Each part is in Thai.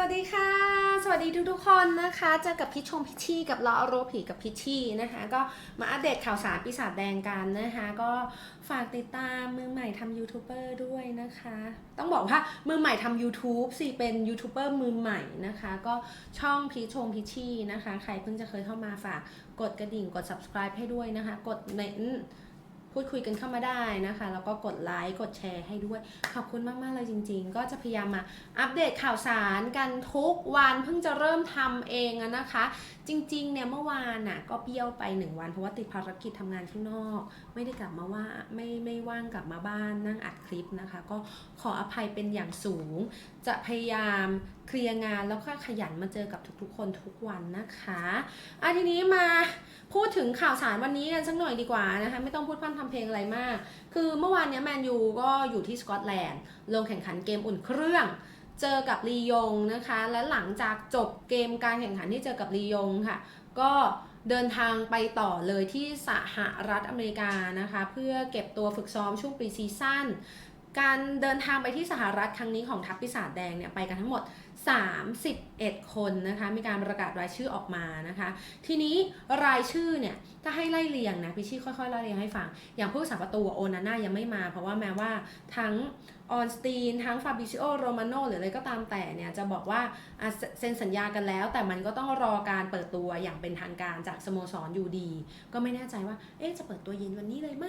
วัสดีค่ะ สวัสดีทุกๆคนนะคะเจอกับพิชชมพิชชี่กับลอโรผีกับพิชชี่นะคะ ก็มาอัปเดตข่าวสารปีศาจแดงกันนะคะ ก็ฝากติดตามมือใหม่ทำยูทูบเบอร์ด้วยนะคะ ต้องบอกว่ามือใหม่ทำ YouTube สิเป็นยูทูบเบอร์มือใหม่นะคะ ก็ช่องพิชชมพิชชี่นะคะ ใครเพิ่งจะเคยเข้ามาฝากกดกระดิ่งกด subscribe ให้ด้วยนะคะ กดเมน พูดคุยกันเข้ามาได้นะคะ แล้วก็กดไลค์กดแชร์ให้ด้วย ขอบคุณมากๆเลยจริง ๆ ก็จะพยายามมาอัปเดตข่าวสารกันทุกวันเพิ่งจะเริ่มทำเองอะนะคะ จริงๆเนี่ยเมื่อวานน่ะก็เบี้ยวไปหนึ่งวันเพราะว่าติดภารกิจทำงานข้างนอก ไม่ได้กลับมาว่าไม่ไม่ว่างกลับมาบ้านนั่งอัดคลิปนะคะ ก็ขออภัยเป็นอย่างสูง จะพยายาม เคลียร์งานแล้วก็ขยันมาเจอกับทุกๆคนทุกวันนะคะอะทีนี้มาพูดถึงข่าวสารวันนี้กันสักหน่อยดีกว่านะคะไม่ต้องพูดพร่ำทำเพลงอะไรมาก คือเมื่อวานนี้แมนยูก็อยู่ที่สกอตแลนด์ลงแข่งขันเกมอุ่นเครื่องเจอกับลียงนะคะ และหลังจากจบเกมการแข่งขันที่เจอกับลียงค่ะ ก็เดินทางไปต่อเลยที่สหรัฐอเมริกานะคะ เพื่อเก็บตัวฝึกซ้อมช่วงปรีซีซั่น การเดินทางไปที่สหรัฐครั้งนี้ของทัพปีศาจแดงเนี่ยไปกันทั้งหมด 30 31คนนะคะ มีการประกาศรายชื่อออกมานะคะ ทีนี้รายชื่อเนี่ยถ้าให้ไล่เรียงนะพี่ชี่ค่อยๆไล่เรียงให้ฟัง อย่างผู้สาประตูโอนาน่ายังไม่มา เพราะว่าแม้ว่าทั้งออนสตีนทั้งฟาบิซิโอโรมาโนหรืออะไรก็ตามแต่เนี่ยจะบอกว่าเซเซ็นสัญญากันแล้ว แต่มันก็ต้องรอการเปิดตัวอย่างเป็นทางการจากสโมสรอยู่ดี ก็ไม่แน่ใจว่าเอ๊ะจะเปิดตัวเย็นวันนี้เลยไหม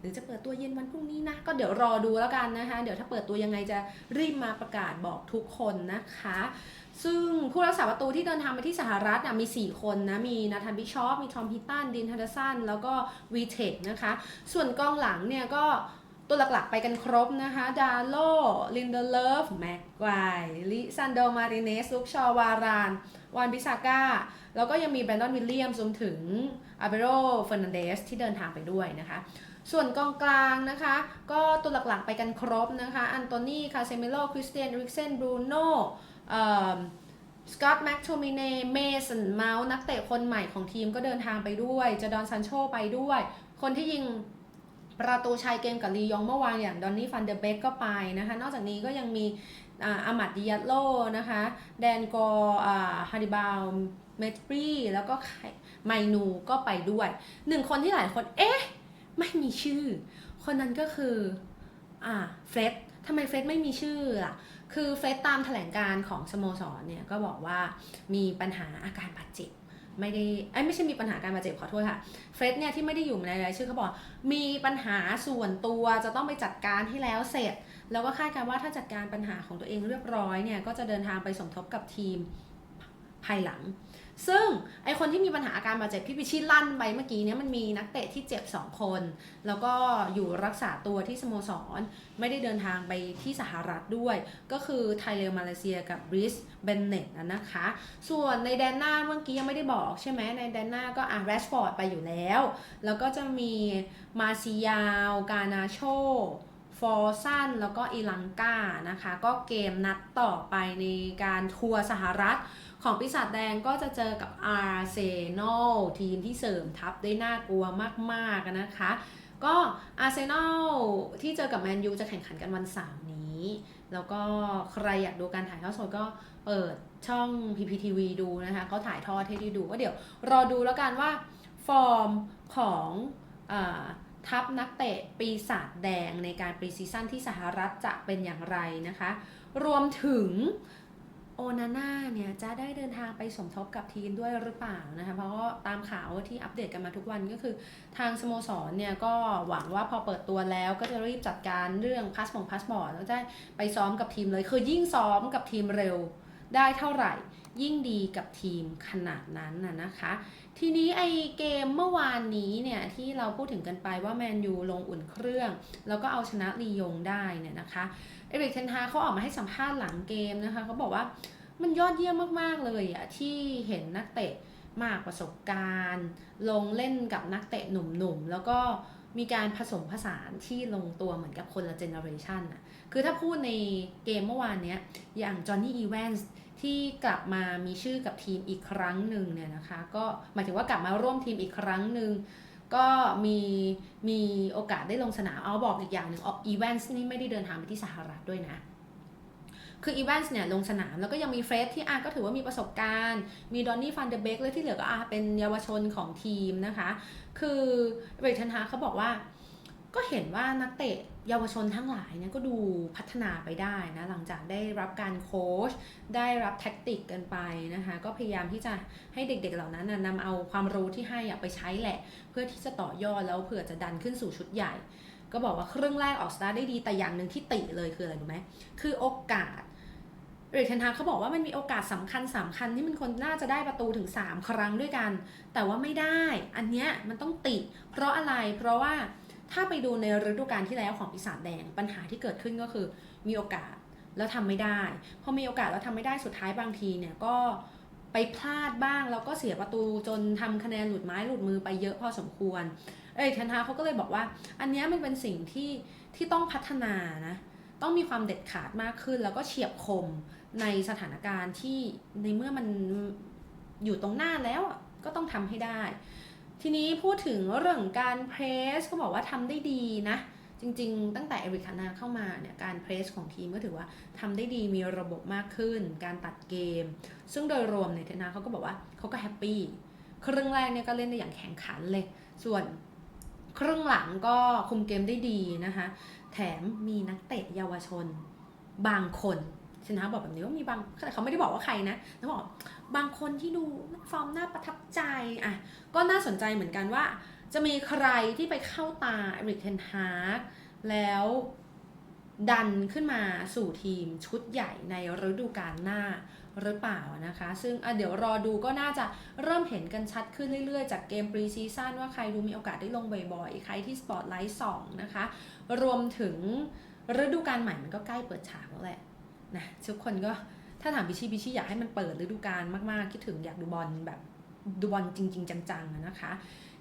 หรือจะเปิดตัวเย็นวันพรุ่งนี้นะ ก็เดี๋ยวรอดูแล้วกันนะคะ เดี๋ยวถ้าเปิดตัวยังไงจะรีบมาประกาศบอกทุกคนนะคะ ซึ่งผู้รักษาประตูที่เดินทางไปที่สหรัฐนะมี 4 คนนะ มีนาธานบิชอปมีทอมพิตันดินฮันเดอร์สันแล้วก็วีเทคนะคะ ส่วนกองหลังเนี่ยก็ตัวหลักๆไปกันครบนะคะ ดาโลลินเดเลฟ แม็กไกวลิซันโดมาริเนสลุกชอวาราน วานบิซาก้า แล้วก็ยังมีแบรนดอนวิลเลียมรวมถึงอาเบโรเฟอร์นันเดสที่เดินทางไปด้วยนะคะ ส่วนกองกลางนะคะ ก็ตัวหลักๆไปกันครบนะคะ อันโตนีคาเซเมโล คริสเตียนริกเซน บรูโน สกอตต์แม็กโทมิเน่ เมสันเมาส์นักเตะคนใหม่ของทีมก็เดินทางไปด้วยจดอนซันโชไปด้วย คนที่ยิงประตูชัยเกมกับลียองเมื่อวานอย่างดอนนี่ฟันเดอร์เบกก็ไปนะคะ นอกจากนี้ก็ยังมีอามัดดิยัตโลนะคะ แดนกอฮาริบาลเมตรีแล้วก็ไมนูก็ไปด้วย หนึ่งคนที่หลายคน เอ๊ะ ไม่มีชื่อ คนนั้นก็คือ อ่า เฟร็ดทำไมเฟร็ดไม่มีชื่อล่ะ คือเฟร็ดตามแถลงการของสโมสรเนี่ยก็บอกว่ามีปัญหาอาการบาดเจ็บไม่ได้ไอ้ไม่ใช่มีปัญหาการบาดเจ็บขอโทษค่ะเฟร็ดเนี่ยที่ไม่ได้อยู่ในรายชื่อเขาบอกมีปัญหาส่วนตัวจะต้องไปจัดการให้แล้วเสร็จ แล้วก็คาดการณ์ว่าถ้าจัดการปัญหาของตัวเองเรียบร้อยเนี่ยก็จะเดินทางไปสมทบกับทีมภายหลัง ซึ่งไอคนที่มีปัญหาอาการบาดเจ็บที่พิชิตลั่นไปเมื่อกี้เนี่ยมันมีนักเตะที่เจ็บ 2 คน แล้วก็อยู่รักษาตัวที่สโมสร ไม่ได้เดินทางไปที่สหรัฐด้วย ก็คือไทยเลมาเลเซียกับบริสเบนเน็ตนะคะ ส่วนในแดนหน้าเมื่อกี้ยังไม่ได้บอกใช่ไหมในแดนหน้าก็อะแรชฟอร์ดไปอยู่แล้ว แล้วก็จะมีมาซิยาว กานาโช ฟอร์ซันแล้วก็อีลังกานะคะ ก็เกมนัดต่อไปในการทัวร์สหรัฐ ของปีศาจแดงก็จะเจอกับอาร์เซนอลทีมที่เสริมทัพได้น่ากลัวมากๆนะคะ ก็อาร์เซนอลที่เจอกับแมนยูจะแข่งขันกันวันเสาร์นี้ แล้วก็ใครอยากดูการถ่ายทอดสดก็เปิดช่อง PPTV ดูนะคะเขาถ่ายทอดให้ได้ดูก็เดี๋ยวรอดูแล้วกันว่าฟอร์มของอ ทัพนักเตะปีศาจแดงในการปรีซีซั่นที่สหรัฐจะเป็นอย่างไรนะคะ รวมถึงโอนาน่าเนี่ยจะได้เดินทางไปสมทบกับทีมด้วยหรือเปล่านะคะ เพราะว่าตามข่าวที่อัปเดตกันมาทุกวันก็คือ ทางสโมสรเนี่ยก็หวังว่าพอเปิดตัวแล้วก็จะรีบจัดการเรื่องพาสปอร์ตพาสปอร์ตแล้วจะไปซ้อมกับทีมเลย คือยิ่งซ้อมกับทีมเร็วได้เท่าไหร่ ยิ่งดีกับทีมขนาดนั้นน่ะนะคะ ทีนี้ไอเกมเมื่อวานนี้เนี่ยที่เราพูดถึงกันไปว่าแมนยูลงอุ่นเครื่อง แล้วก็เอาชนะลียงได้เนี่ยนะคะเอริกเทนฮาเขาออกมาให้สัมภาษณ์หลังเกมนะคะเขาบอกว่ามันยอดเยี่ยมมากๆเลยอะที่เห็นนักเตะมากประสบการณ์ ลงเล่นกับนักเตะหนุ่มๆ แล้วก็มีการผสมผสานที่ลงตัวเหมือนกับคนละเจเนอเรชันอะคือถ้าพูดในเกมเมื่อวานเนี้ยอย่างจอห์นนี่อีแวนส์ ที่กลับมามีชื่อกับทีมอีกครั้งหนึ่งเนี่ยนะคะก็หมายถึงว่ากลับมาร่วมทีมอีกครั้งหนึ่งก็มีมีโอกาสได้ลงสนามเอาบอกอีกอย่างหนึ่งอีแวนส์นี่ไม่ได้เดินทางไปที่สหรัฐด้วยนะ คืออีแวนส์เนี่ยลงสนามแล้วก็ยังมีเฟรดที่อาก็ถือว่ามีประสบการณ์ มีดอนนี่ฟันเดอร์เบกเลยที่เหลือก็อาเป็นเยาวชนของทีมนะคะ คือเบรกทันฮาเขาบอกว่า ก็เห็นว่านักเตะเยาวชนทั้งหลายเนี่ยก็ดูพัฒนาไปได้นะหลังจากได้รับการโค้ชได้รับแท็กติกกันไปนะคะก็พยายามที่จะให้เด็กๆเหล่านั้นนะนำเอาความรู้ที่ให้ไปใช้แหละ เพื่อที่จะต่อยอดแล้วเผื่อจะดันขึ้นสู่ชุดใหญ่ ก็บอกว่าครึ่งแรกออกสตาร์ได้ดีแต่อย่างหนึ่งที่ติเลยคืออะไรรู้ไหมคือโอกาสเรกเทนฮาเขาบอกว่ามันมีโอกาสสำคัญสำคัญที่มันคนน่าจะได้ประตูถึง 3 ครั้งด้วยกัน แต่ว่าไม่ได้ อันเนี้ยมันต้องติ เพราะอะไรเพราะว่า ถ้าไปดูในฤดูกาลที่แล้วของปีศาจแดงปัญหาที่เกิดขึ้นก็คือมีโอกาสแล้วทำไม่ได้พอมีโอกาสแล้วทำไม่ได้สุดท้ายบางทีเนี่ยก็ไปพลาดบ้างแล้วก็เสียประตูจนทำคะแนนหลุดไม้หลุดมือไปเยอะพอสมควร เอ้ยเทนฮาเขาก็เลยบอกว่า อันนี้มันเป็นสิ่งที่ที่ต้องพัฒนานะต้องมีความเด็ดขาดมากขึ้น แล้วก็เฉียบคมในสถานการณ์ที่ในเมื่อมันอยู่ตรงหน้าแล้วก็ต้องทำให้ได้ ทีนี้พูดถึงเรื่องการเพรสก็บอกว่าทำได้ดีนะ จริงๆ ตั้งแต่เอริคานาเข้ามาเนี่ยการเพรสของทีมก็ถือว่าทำได้ดีมีระบบมากขึ้น การตัดเกม ซึ่งโดยรวมเนี่ยเทนนาเขาก็บอกว่าเขาก็แฮปปี้ครึ่งแรกเนี่ยก็เล่นได้อย่างแข็งขันเลย ส่วนครึ่งหลังก็คุมเกมได้ดีนะคะ แถมมีนักเตะเยาวชนบางคน ชนะบอกแบบนี้ว่ามีบางแต่เขาไม่ได้บอกว่าใครนะเขาบอกบางคนที่ดูฟอร์มน่าประทับใจอะก็น่าสนใจเหมือนกันว่า จะมีใครที่ไปเข้าตาเอริกเทนฮากแล้วดันขึ้นมาสู่ทีมชุดใหญ่ในฤดูกาลหน้าหรือเปล่านะคะ ซึ่งเดี๋ยวรอดูก็น่าจะเริ่มเห็นกันชัดขึ้นเรื่อยๆ จากเกมปรีซีซั่นว่าใครดูมีโอกาสได้ลงบ่อยๆ ใครที่สปอตไลท์สองนะคะ รวมถึงฤดูกาลใหม่มันก็ใกล้เปิดฉากแล้วแหละ นะทุกคนก็ถ้าถามพิชี่พิชี่อยากให้มันเปิดฤดูกาลมากๆ คิดถึงอยากดูบอลแบบดูบอลจริง ๆ จังๆนะคะ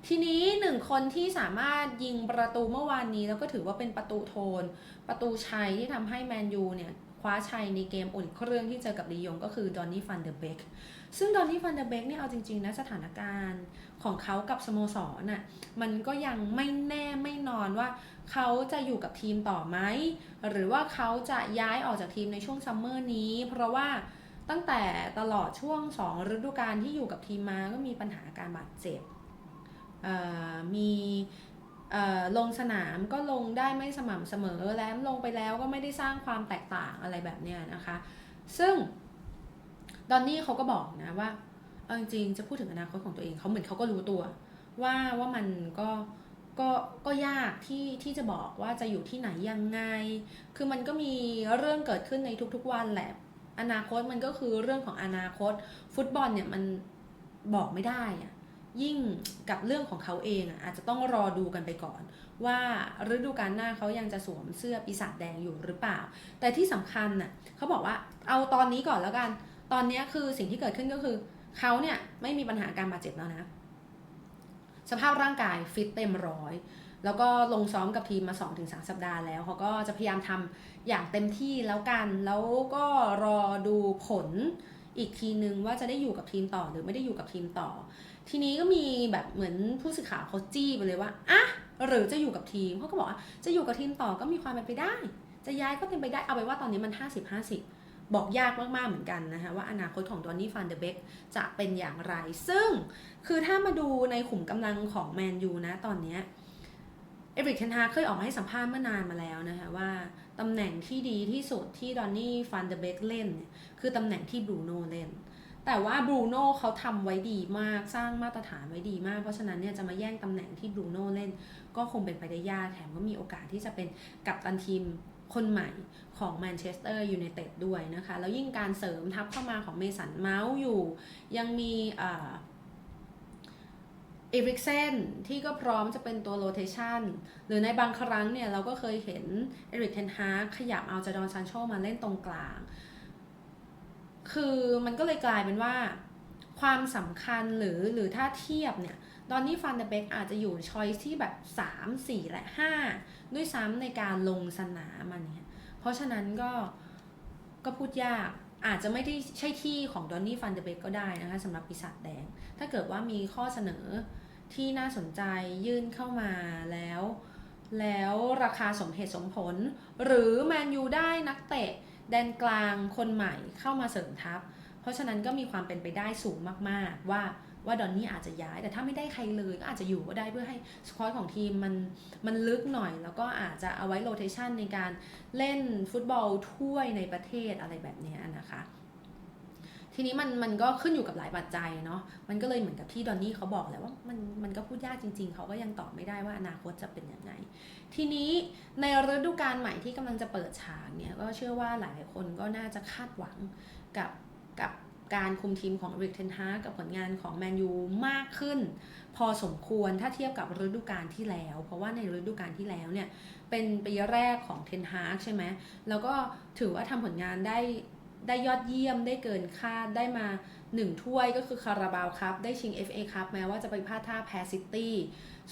ทีนี้หนึ่งคนที่สามารถยิงประตูเมื่อวานนี้แล้วก็ถือว่าเป็นประตูโทน ประตูชัยที่ทำให้แมนยูเนี่ย ว้าชัยในเกมอุ่นเครื่องที่เจอกับลียงก็คือดอนนี่ฟันเดอร์เบกซึ่งดอนนี่ฟันเดอร์เบกเนี่ยเอาจริงๆนะสถานการณ์ของเขากับสโมสรน่ะมันก็ยังไม่แน่ไม่นอนว่าเขาจะอยู่กับทีมต่อไหมหรือว่าเขาจะย้ายออกจากทีมในช่วงซัมเมอร์นี้ เพราะว่าตั้งแต่ตลอดช่วง 2 ฤดูกาลที่อยู่กับทีมมาก็มีปัญหาการบาดเจ็บมี ลงสนามก็ลงได้ไม่สม่ำเสมอแล้วลงไปแล้วก็ไม่ได้สร้างความแตกต่างอะไรแบบเนี้ยนะคะ ซึ่งดอนนี่เขาก็บอกนะว่าเอาจริงๆจะพูดถึงอนาคตของตัวเองเขาเหมือนเขาก็รู้ตัว ว่าว่ามันก็ก็ก็ยากที่ที่จะบอกว่าจะอยู่ที่ไหนยังไง คือมันก็มีเรื่องเกิดขึ้นในทุกๆวันแหละอนาคตมันก็คือเรื่องของอนาคต ฟุตบอลเนี่ยมันบอกไม่ได้อะ ยิ่งกับเรื่องของเขาเองอะอาจจะต้องรอดูกันไปก่อน ว่าฤดูกาลหน้าเขายังจะสวมเสื้อปีศาจแดงอยู่หรือเปล่า แต่ที่สำคัญน่ะเขาบอกว่าเอาตอนนี้ก่อนแล้วกัน ตอนนี้คือสิ่งที่เกิดขึ้นก็คือเขาเนี่ยไม่มีปัญหาการบาดเจ็บแล้วนะ สภาพร่างกายฟิตเต็มร้อยแล้วก็ลงซ้อมกับทีมมา 2-3 สัปดาห์แล้วเขาก็จะพยายามทำอย่างเต็มที่แล้วกัน แล้วก็รอดูผลอีกทีนึงว่าจะได้อยู่กับทีมต่อหรือไม่ได้อยู่กับทีมต่อ ทีนี้ก็มีแบบเหมือนผู้สื่อข่าวเขาจี้ไปเลยว่าอะหรือจะอยู่กับทีมเขาก็บอกว่าจะอยู่กับทีมต่อก็มีความเป็นไปได้ จะย้ายก็เป็นไปได้เอาไปว่าตอนนี้มัน 50-50 บอกยากมากๆเหมือนกันนะคะว่าอนาคตของดอนนี่ฟันเดเบกจะเป็นอย่างไร ซึ่งคือถ้ามาดูในขุมกำลังของแมนยูนะตอนนี้เอริกเทนฮาเคยออกมาให้สัมภาษณ์เมื่อนานมาแล้วนะคะว่าตำแหน่งที่ดีที่สุดที่ดอนนี่ฟันเดเบกเล่นเนี่ยคือตำแหน่งที่บรูโน่เล่น แต่ว่าบรูโน่เขาทำไว้ดีมากสร้างมาตรฐานไว้ดีมาก เพราะฉะนั้นเนี่ยจะมาแย่งตำแหน่งที่บรูโน่เล่น ก็คงเป็นไปได้ยากแถมก็มีโอกาสที่จะเป็นกัปตันทีมคนใหม่ของแมนเชสเตอร์ยูไนเต็ดด้วยนะคะ แล้วยิ่งการเสริมทัพเข้ามาของเมสันเมาส์อยู่ ยังมีเอริกเซนที่ก็พร้อมจะเป็นตัวโรเทชันหรือในบางครั้งเนี่ย เราก็เคยเห็นเอริกเทนฮาร์ขยับเอาจาดอนซานโชมาเล่นตรงกลาง คือมันก็เลยกลายเป็นว่า ความสำคัญหรือหรือถ้าเทียบเนี่ยดอนนี่ฟันเดเบกอาจจะอยู่ชอยที่แบบ 3 4 และ 5 ด้วยซ้ำในการลงสนามมันเนี่ยเพราะฉะนั้นก็ก็พูดยากอาจจะไม่ได้ใช่ที่ของดอนนี่ฟันเดเบกก็ได้นะคะสำหรับปีศาจแดง ถ้าเกิดว่ามีข้อเสนอที่น่าสนใจยื่นเข้ามาแล้ว แล้วราคาสมเหตุสมผล หรือแมนยูได้นักเตะ แดนกลางคนใหม่เข้ามาเสริมทัพ เพราะฉะนั้นก็มีความเป็นไปได้สูงมากๆ ว่าว่าดอนนี่อาจจะย้าย แต่ถ้าไม่ได้ใครเลยก็อาจจะอยู่ก็ได้เพื่อให้สควอตของทีมมันมันลึกหน่อย แล้วก็อาจจะเอาไว้โรเทชันในการเล่นฟุตบอลถ้วยในประเทศอะไรแบบนี้นะคะ ทีนี้มันมันก็ขึ้นอยู่กับหลายปัจจัยเนาะมันก็เลยเหมือนกับที่ดอนนี่เขาบอกแหละว่ามันมันก็พูดยากจริง ๆ เขาก็ยังตอบไม่ได้ว่าอนาคตจะเป็นยังไง ทีนี้ในฤดูกาลใหม่ที่กำลังจะเปิดฉากเนี่ยก็เชื่อว่าหลายๆคนก็น่าจะคาดหวังกับกับการคุมทีมของริกเทนฮากับผลงานของแมนยูมากขึ้น พอสมควรถ้าเทียบกับฤดูกาลที่แล้ว เพราะว่าในฤดูกาลที่แล้วเนี่ยเป็นปีแรกของเทนฮากใช่ไหมแล้วก็ถือว่าทำผลงานได้ ได้ยอดเยี่ยมได้เกินคาดได้มาหนึ่งถ้วยก็คือคาราบาวครับ ได้ชิง FA ครับแม้ว่าจะไปพลาดท่าแพ้ซิตี้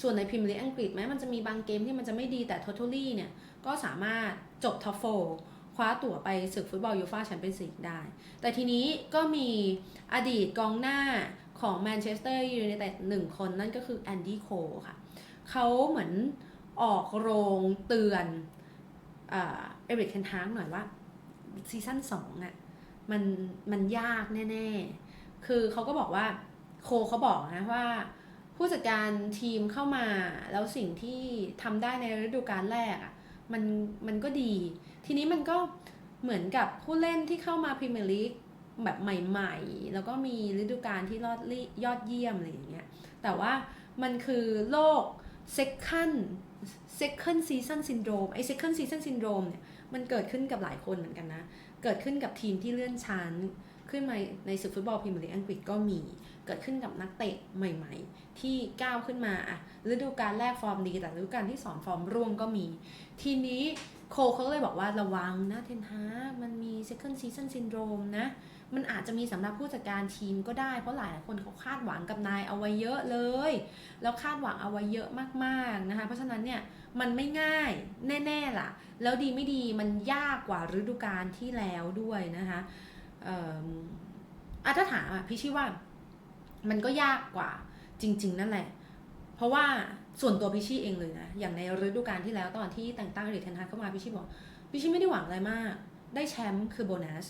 ส่วนในพรีเมียร์ลีกอังกฤษแม้มันจะมีบางเกมที่มันจะไม่ดีแต่ totally เนี่ย ก็สามารถจบท็อปโฟคว้าตั๋วไปศึกฟุตบอลยูฟ่าแชมเปี้ยนส์ลีกได้ แต่ทีนี้ก็มีอดีตกองหน้าของแมนเชสเตอร์ยูไนเต็ดหนึ่งคนนั่นก็คือแอนดี้โคค่ะเขาเหมือนออกโรงเตือนเอริกเทนฮางหน่อยว่าซีซั่นสองอะ มันมันยากแน่ๆ คือเขาก็บอกว่าโคเขาบอกนะว่า ผู้จัดการทีมเข้ามาแล้วสิ่งที่ทำได้ในฤดูกาลแรกอะ่ะมันมันก็ดี ทีนี้มันก็เหมือนกับผู้เล่นที่เข้ามาพรีเมียร์ลีกแบบใหม่ๆ แล้วก็มีฤดูกาลที่ยอดยอดเยี่ยมอะไรอย่างเงี้ย แต่ว่ามันคือโรค second second season syndrome ไอ้ second season syndrome เนี่ย มันเกิดขึ้นกับหลายคนเหมือนกันนะ เกิดขึ้นกับทีมที่เลื่อนชั้น ขึ้นมาในศึกฟุตบอลพรีเมียร์ลีกอังกฤษก็มี เกิดขึ้นกับนักเตะใหม่ ๆ ที่ก้าวขึ้นมาอะฤดูกาลแรกฟอร์มดีแต่ฤดูกาลที่สองฟอร์มร่วงก็มี ทีนี้โคเขาเลยบอกว่าระวังนะเทนฮามันมี second season syndrome นะ มันอาจจะมีสำหรับผู้จัดการทีมก็ได้เพราะหลายคนเขาคาดหวังกับนายเอาไว้เยอะเลย แล้วคาดหวังเอาไว้เยอะมากๆนะคะเพราะฉะนั้นเนี่ยมันไม่ง่ายแน่ๆล่ะ แล้วดีไม่ดีมันยากกว่าฤดูกาลที่แล้วด้วยนะคะอ่ออะถ้าถามอะพี่ชี่ว่ามันก็ยากกว่าจริง ๆ นั่นแหละ เพราะว่าส่วนตัวพิชชี่เองเลยนะ อย่างในฤดูกาลที่แล้วตอนที่แต่งตั้งอดีตเทนฮากเข้ามาพิชชี่บอกพิชี่ไม่ได้หวังอะไรมาก ได้แชมป์คือโบนัส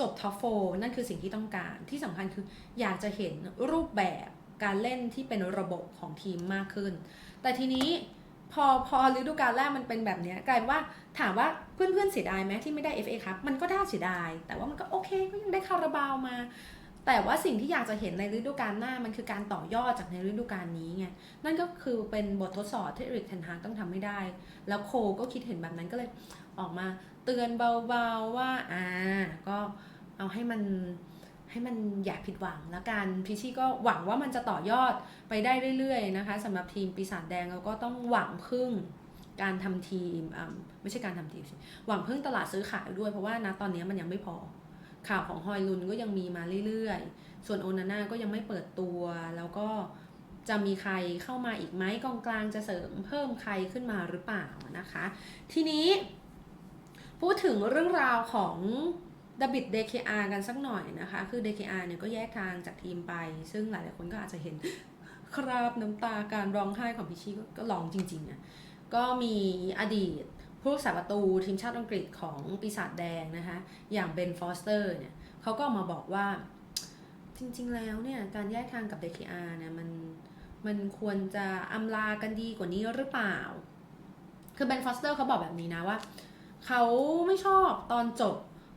จบท็อปโฟนั่นคือสิ่งที่ต้องการ ที่สำคัญคืออยากจะเห็นรูปแบบการเล่นที่เป็นระบบของทีมมากขึ้น แต่ทีนี้พอพอฤดูกาลแรกมันเป็นแบบนี้กลายว่าถามว่าเพื่อนๆเสียดายไหมที่ไม่ได้ FA ครับมันก็น่าเสียดาย แต่ว่ามันก็โอเคก็ยังได้คาราบาวมา แต่ว่าสิ่งที่อยากจะเห็นในฤดูกาลหน้ามันคือการต่อยอดจากในฤดูกาลนี้ไงนั่นก็คือเป็นบททดสอบที่เอริกเทนฮากต้องทำให้ได้ แล้วโคก็คิดเห็นแบบนั้นก็เลยออกมาเตือนเบาๆว่าอ่าก็ เอาให้มันให้มันอย่าผิดหวังแล้วกันพิชชี่ก็หวังว่ามันจะต่อยอดไปได้เรื่อยๆนะคะสำหรับทีมปีศาจแดงเราก็ต้องหวังพึ่งการทำทีมอ่าไม่ใช่การทำทีมสิหวังพึ่งตลาดซื้อขายด้วย เพราะว่านะตอนนี้มันยังไม่พอ ข่าวของฮอยลุนก็ยังมีมาเรื่อยๆ ส่วนโอนาน่าก็ยังไม่เปิดตัว แล้วก็จะมีใครเข้ามาอีกไหมกองกลางจะเสริมเพิ่มใครขึ้นมาหรือเปล่านะคะ ทีนี้พูดถึงเรื่องราวของ ดบิด DKR กันสักหน่อยนะคะ คือ DKR เนี่ยก็แยกทางจากทีมไป ซึ่งหลายๆคนก็อาจจะเห็นคราบน้ำตาการร้องไห้ของพิชชี่ก็ร้องจริงๆอะก็มีอดีตผู้รักษาประตูทีมชาติอังกฤษของปีศาจแดงนะคะ อย่างเบนฟอสเตอร์เนี่ยเขาก็ออกมาบอกว่าจริงๆแล้วเนี่ย การแยกทางกับ DKR เนี่ยมันมันควรจะอำลากันดีกว่านี้หรือเปล่า คือเบนฟอสเตอร์เขาบอกแบบนี้นะว่า เขาไม่ชอบตอนจบ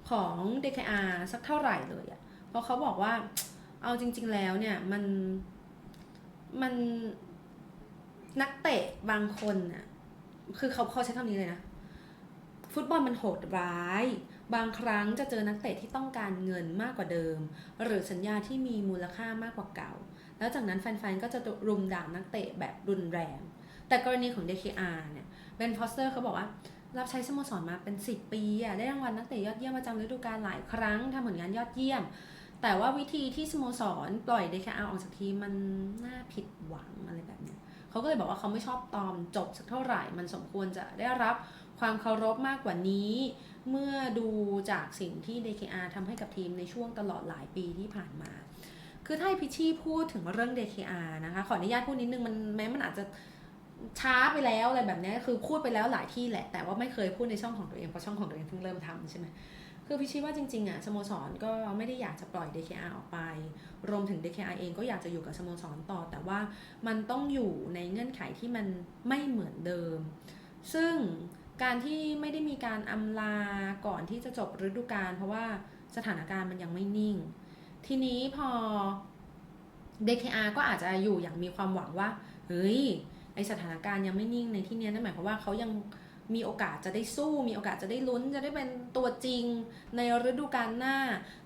ของ DKR สักเท่าไหร่เลยอะเพราะเขาบอกว่าเอาจริง ๆ แล้วเนี่ยมันมันนักเตะบางคนน่ะ คือเขาเขาใช้คำนี้เลยนะ ฟุตบอลมันโหดร้าย บางครั้งจะเจอนักเตะที่ต้องการเงินมากกว่าเดิม หรือสัญญาที่มีมูลค่ามากกว่าเก่า แล้วจากนั้นแฟนๆ ก็จะรุมด่านักเตะแบบรุนแรง แต่กรณีของ DKR เนี่ยเบนฟอสเตอร์เขาบอกว่า รับใช้สโมสรมาเป็น 10 ปีอะได้รางวัลนักเตะยอดเยี่ยมประจำฤดูกาลหลายครั้งทำผลงานยอดเยี่ยม แต่ว่าวิธีที่สโมสรปล่อย DKR ออกจากทีมมันน่าผิดหวังอะไรแบบเนี้ยเขาก็เลยบอกว่าเขาไม่ชอบตอมจบสักเท่าไหร่ มันสมควรจะได้รับความเคารพมากกว่านี้ เมื่อดูจากสิ่งที่ DKR ทำให้กับทีมในช่วงตลอดหลายปีที่ผ่านมา คือถ้าพิชชี่พูดถึงเรื่อง DKR นะคะ ขออนุญาตพูดนิดนึงมันแม้มันอาจจะ ช้าไปแล้วอะไรแบบนี้คือพูดไปแล้วหลายที่แหละ แต่ว่าไม่เคยพูดในช่องของตัวเองเพราะช่องของตัวเองเพิ่งเริ่มทำใช่ไหมคือพี่ชี้ว่าจริงๆอะสโมสรก็ไม่ได้อยากจะปล่อย DKR ออกไป รวมถึง DKR เองก็อยากจะอยู่กับสโมสรต่อ แต่ว่ามันต้องอยู่ในเงื่อนไขที่มันไม่เหมือนเดิม ซึ่งการที่ไม่ได้มีการอำลาก่อนที่จะจบฤดูกาลเพราะว่าสถานการณ์มันยังไม่นิ่ง ทีนี้พอ DKR ก็อาจจะอยู่อย่างมีความหวังว่า เฮ้ย ไอสถานการณ์ยังไม่นิ่งในที่นี้นั่นหมายความว่าเขายังมีโอกาสจะได้สู้ มีโอกาสจะได้ลุ้น จะได้เป็นตัวจริงในฤดูกาลหน้า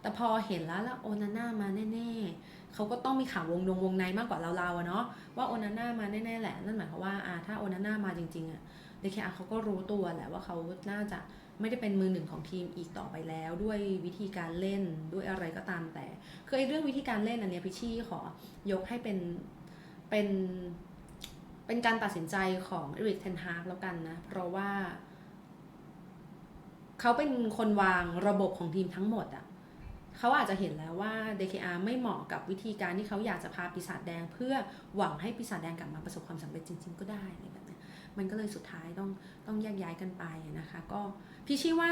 แต่พอเห็นแล้วแล้วโอนาน่ามาแน่ๆเขาก็ต้องมีข่าววงดงวงในมากกว่าเราๆอะเนาะว่าโอนาน่ามาแน่ๆแหละ นั่นหมายความว่าอ่าถ้าโอนาน่ามาจริงๆอะเดคอาเขาก็รู้ตัวแหละว่าเขาน่าจะไม่ได้เป็นมือหนึ่งของทีมอีกต่อไปแล้ว ด้วยวิธีการเล่นด้วยอะไรก็ตามแต่คือไอ้เรื่องวิธีการเล่นอันเนี้ยพิชี่ขอยกให้เป็นเป็น เป็นการตัดสินใจของเอริกเทนฮากแล้วกันนะ เพราะว่า เขาเป็นคนวางระบบของทีมทั้งหมดอะเขาอาจจะเห็นแล้วว่า DKR ไม่เหมาะกับวิธีการที่เขาอยากจะพาปีศาจแดง เพื่อหวังให้ปีศาจแดงกลับมาประสบความสำเร็จจริง ๆ ก็ได้อะไรแบบเนี้ยมันก็เลยสุดท้ายต้องต้องแยกย้ายกันไปนะคะ ก็พี่ชี้ว่า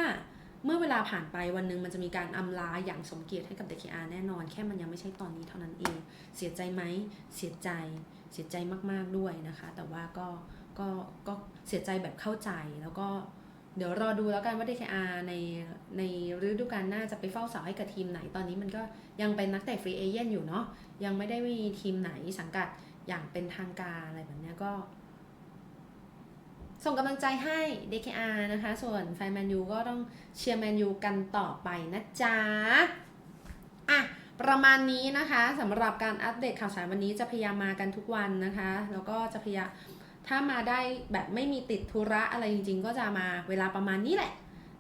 เมื่อเวลาผ่านไปวันหนึ่งมันจะมีการอำลาอย่างสมเกียรติให้กับ DKR แน่นอน แค่มันยังไม่ใช่ตอนนี้เท่านั้นเอง เสียใจไหมเสียใจเสียใจมากๆด้วยนะคะ แต่ว่าก็ก็ก็เสียใจแบบเข้าใจแล้วก็เดี๋ยวรอดูแล้วกันว่า DKR ในในฤดูกาลหน้าจะไปเฝ้าเสาให้กับทีมไหนตอนนี้มันก็ยังเป็นนักเตะฟรีเอเย่นอยู่เนาะยังไม่ได้มีทีมไหนสังกัดอย่างเป็นทางการอะไรแบบนี้ก็ ส่งกำลังใจให้ DKR นะคะ ส่วนแฟนแมนยูก็ต้องเชียร์แมนยูกันต่อไปนะจ๊ะอะประมาณนี้นะคะสำหรับการอัปเดตข่าวสารวันนี้จะพยายามมากันทุกวันนะคะ แล้วก็จะพยายามถ้ามาได้แบบไม่มีติดธุระอะไรจริงๆ ก็จะมาเวลาประมาณนี้แหละ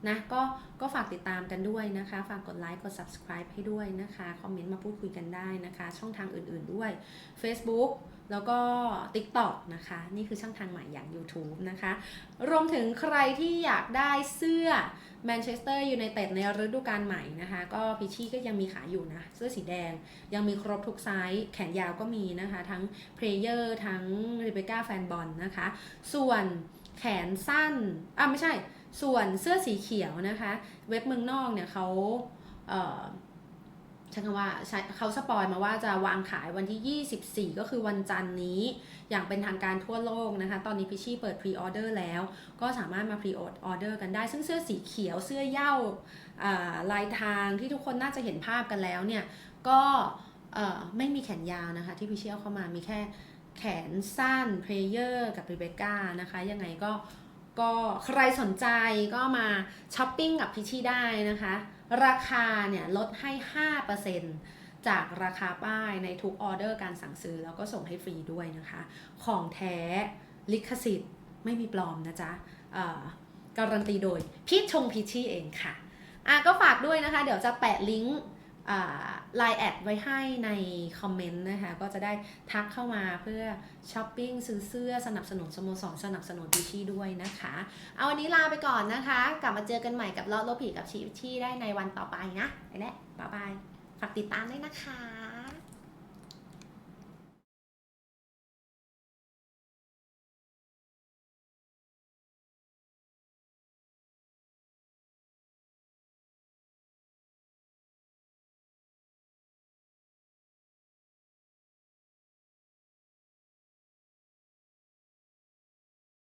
นะก็ก็ฝากติดตามกันด้วยนะคะ ฝากกดไลค์กด subscribe ให้ด้วยนะคะ คอมเมนต์มาพูดคุยกันได้นะคะ ช่องทางอื่นๆด้วย Facebook แล้วก็ TikTok นะคะ นี่คือช่องทางใหม่อย่าง YouTube นะคะ รวมถึงใครที่อยากได้เสื้อแมนเชสเตอร์ยูไนเต็ดในฤดูกาลใหม่นะคะ ก็พิชชี่ก็ยังมีขายอยู่นะ เสื้อสีแดงยังมีครบทุกไซส์แขนยาวก็มีนะคะ ทั้งเพลเยอร์ทั้งริเบก้าแฟนบอลนะคะ ส่วนแขนสั้นอะไม่ใช่ ส่วนเสื้อสีเขียวนะคะ เว็บเมืองนอกเนี่ยเขาเใช้คำว่าเขาสปอยมาว่าจะวางขายวันที่ 24 ก็คือวันจันนี้ อย่างเป็นทางการทั่วโลกนะคะ ตอนนี้พิชชี่เปิดพรีออเดอร์แล้ว ก็สามารถมาพรีออเดอร์กันได้ ซึ่งเสื้อสีเขียวเสื้อเย่าลายทางที่ทุกคนน่าจะเห็นภาพกันแล้วเนี่ย ก็ไม่มีแขนยาวนะคะที่พิชชี่เอาเข้ามามีแค่แขนสั้นเพลเยอร์กับรีเบก้านะคะ ยังไงก็ ก็ใครสนใจก็มาช้อปปิ้งกับพิชชี่ได้นะคะ ราคาเนี่ยลดให้ 5%จากราคาป้ายในทุกออเดอร์การสั่งซื้อแล้วก็ส่งให้ฟรีด้วยนะคะ ของแท้ลิขสิทธิ์ไม่มีปลอมนะจ๊ะการันตีโดยพี่ชงพิชชี่เองค่ะอะก็ฝากด้วยนะคะ เดี๋ยวจะแปะลิงก์ ไลน์แอดไว้ให้ในคอมเมนต์นะคะ ก็จะได้ทักเข้ามาเพื่อช้อปปิ้งซื้อเสื้อสนับสนุนสโมสรสนับสนุนดิชชี่ด้วยนะคะ เอาวันนี้ลาไปก่อนนะคะ กลับมาเจอกันใหม่กับลอโลผีกับชีชี่ได้ในวันต่อไปนะ ไปแล้วบ๊ายบาย ฝากติดตามด้วยนะคะ